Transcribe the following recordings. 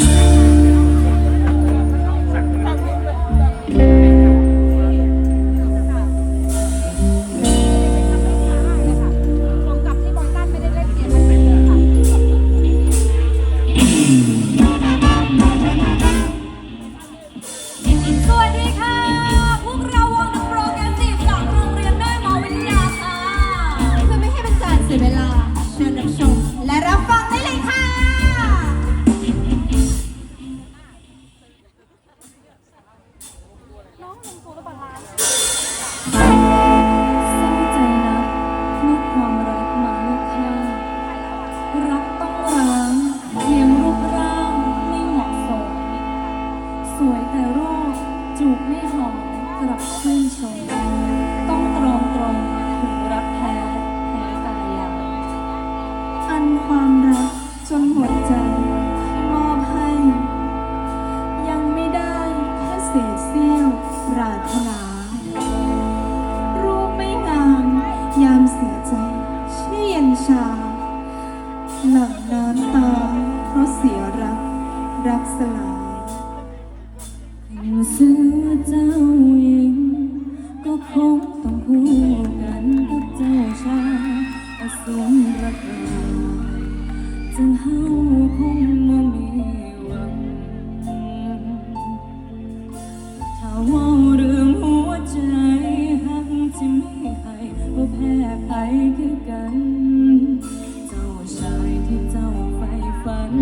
ต วยแต่รูปจูบไม่หอมกลับชื่นชม ต้องตรองตรงถึงรักแท้แท้กายาอันความรักจนหัวใจที่มอบให้ ยังไม่ได้แค่เศษเสี้ยวปรารถนา รูปไม่งาม ยามเสียใจเชี่ยนชา หลังน้ำตาเพราะเสียรักรักสลาย รรักราจึงเฮาคงไม่มีหวังถ้าว่าเรื่องหัวใจหักที่ไม่ให้ก็แพ้ไปคือกัน เจ้าชายที่เจ้าใฝ่ฝัน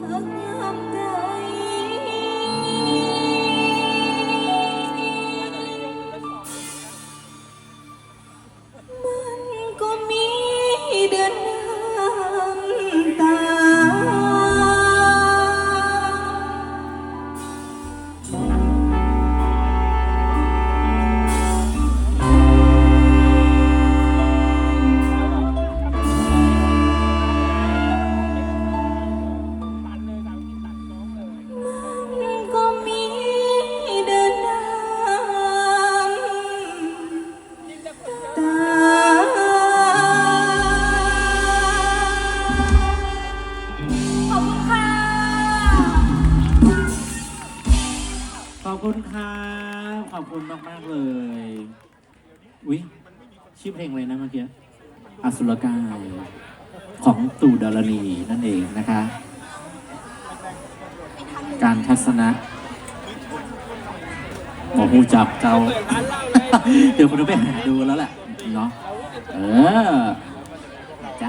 好 อบคุณครับ ขอบคุณมากๆเลย อุ๊ยชื่อเพลงอะไรนะเมื่อกี้อสุรกาย ของตู่ดารณีนั่นเองนะคะ การทัศนะหมอหูจับเจ้าเดี๋ยวผมจะไปหาดูแล้วแหละเนาะเออจ้ะ